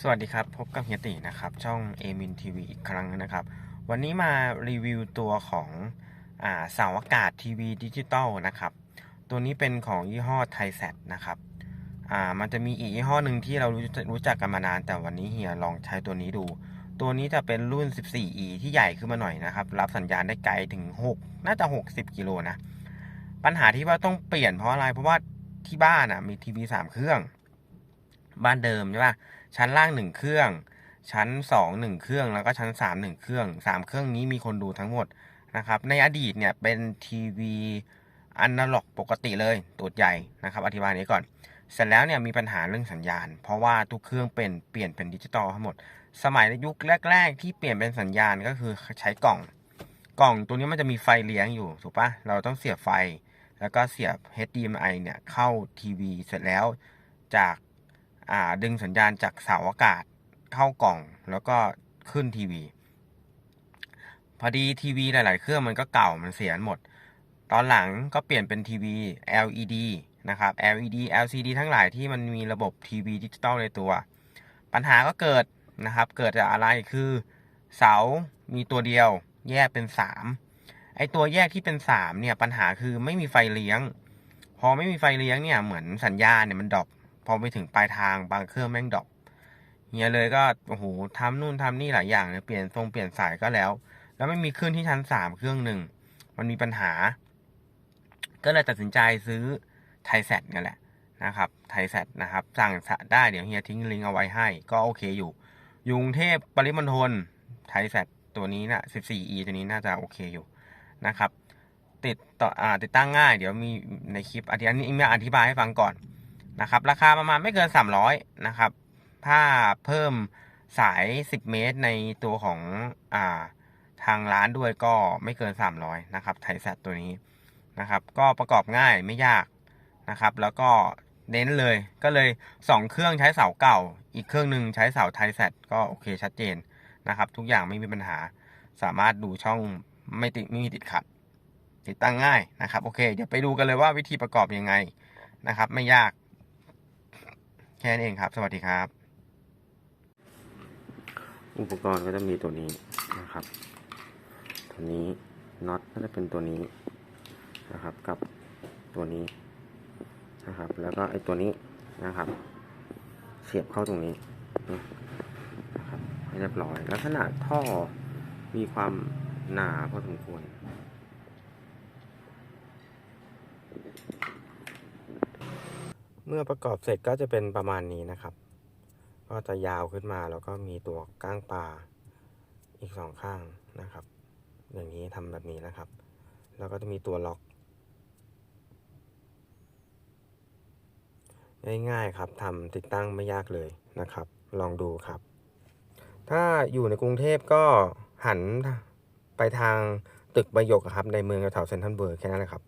สวัสดีครับ พบกับเฮียตินะครับ ช่องเอมินทีวีอีกครั้งนะครับ วันนี้มารีวิวตัวของอาเสาอากาศทีวีดิจิตอลนะครับ ตัวนี้เป็นของยี่ห้อไทแซดนะครับอ่ามันจะมีอีกยี่ห้อหนึ่งที่เรารู้รู้จักกันมานาน แต่วันนี้เฮียลองใช้ตัวนี้ดู ตัวนี้จะเป็นรุ่น 14e ที่ใหญ่ขึ้นมาหน่อยนะครับ รับสัญญาณได้ไกลถึง 6 น่าจะ 60 กิโลนะ ปัญหาที่ว่าต้องเปลี่ยนเพราะอะไร เพราะว่าที่บ้านอะมีทีวีสามเครื่อง บ้านเดิมใช่ปะ ชั้นล่างหนึ่งเครื่อง ชั้นสองหนึ่งเครื่อง แล้วก็ชั้นสามหนึ่งเครื่องสามเครื่องนี้มีคนดูทั้งหมดนะครับ ในอดีตเนี่ยเป็นทีวีอนาล็อกปกติเลยตัวใหญ่นะครับ อธิบายนี้ก่อน เสร็จแล้วเนี่ยมีปัญหาเรื่องสัญญาณ เพราะว่าทุกเครื่องเป็นเปลี่ยนเป็นดิจิตอลทั้งหมด สมัยยุคแรก ๆ ที่เปลี่ยนเป็นสัญญาณก็คือใช้กล่อง กล่องตัวนี้มันจะมีไฟเลี้ยงอยู่ถูกปะเราต้องเสียบไฟ แล้วก็เสียบ HDMI เนี่ยเข้าทีวีเสร็จแล้วจาก ดึงสัญญาณจากเสาอากาศเข้ากล่องแล้วก็ขึ้นทีวี พอดีทีวีหลาย ๆ เครื่องมันก็เก่ามันเสียหมด ตอนหลังก็เปลี่ยนเป็นทีวี LED นะครับ LED LCD ทั้งหลายที่มันมีระบบทีวีดิจิตอลในตัว ปัญหาก็เกิดนะครับ เกิดจากอะไรคือเสามีตัวเดียว แยกเป็นสามไอตัวแยกที่เป็นสามเนี่ยปัญหาคือไม่มีไฟเลี้ยง พอไม่มีไฟเลี้ยงเนี่ยเหมือนสัญญาณเนี่ยมันดรอป พอไปถึงปลายทางบางเครื่องแม่งดรอปเฮียเลยก็โอ้โหทำนู่นทำนี่หลายอย่างเนี่ยเปลี่ยนทรงเปลี่ยนสายก็แล้ว แล้วไม่มีเครื่องที่ชั้นสามเครื่องหนึ่งมันมีปัญหา ก็เลยตัดสินใจซื้อไทแซดนี่แหละนะครับไทแซดนะครับสั่งได้เดี๋ยวเฮียทิ้งลิงก์เอาไว้ให้ ก็โอเคอยู่ยุงเทพปริมณฑลไทแซดตัวนี้นะ 14e ตัวนี้น่าจะโอเคอยู่นะครับ ติดต่ออติดตั้งง่าย เดี๋ยวมีในคลิปอันนี้มาอธิบายให้ฟังก่อน นะครับ ราคาประมาณไม่เกิน 300 นะครับ ถ้าเพิ่มสาย 10 เมตรในตัวของอ่าทางร้านด้วยก็ไม่เกิน 300 นะครับไทแซดตัวนี้นะครับ ก็ประกอบง่ายไม่ยากนะครับ แล้วก็เน้นเลยก็เลย 2 เครื่องใช้เสาเก่า อีกเครื่องหนึ่งใช้เสาไทแซดก็โอเคชัดเจนนะครับ ทุกอย่างไม่มีปัญหาสามารถดูช่องไม่ติดไม่มีติดขัด ติดตั้งง่ายนะครับ โอเค เดี๋ยวไปดูกันเลยว่าวิธีประกอบยังไงนะครับ ไม่ยาก แค่นั้นเองครับ สวัสดีครับ อุปกรณ์ก็จะมีตัวนี้นะครับ ตัวนี้น็อตก็จะเป็นตัวนี้นะครับ กับตัวนี้นะครับ แล้วก็ไอ้ตัวนี้นะครับ เสียบเข้าตรงนี้นะครับให้เรียบร้อย แล้วขนาดท่อมีความหนาพอสมควร เมื่อประกอบเสร็จก็จะเป็นประมาณนี้นะครับ ก็จะยาวขึ้นมาแล้วก็มีตัวก้างปลาอีกสองข้างนะครับ อย่างนี้ทำแบบนี้นะครับ แล้วก็จะมีตัวล็อก ง่ายๆครับทำติดตั้งไม่ยากเลยนะครับ ลองดูครับ ถ้าอยู่ในกรุงเทพก็หันไปทางตึกใบหยกครับ ในเมืองแถวเซนทรัลเวิร์แค่นั้นแหละครับ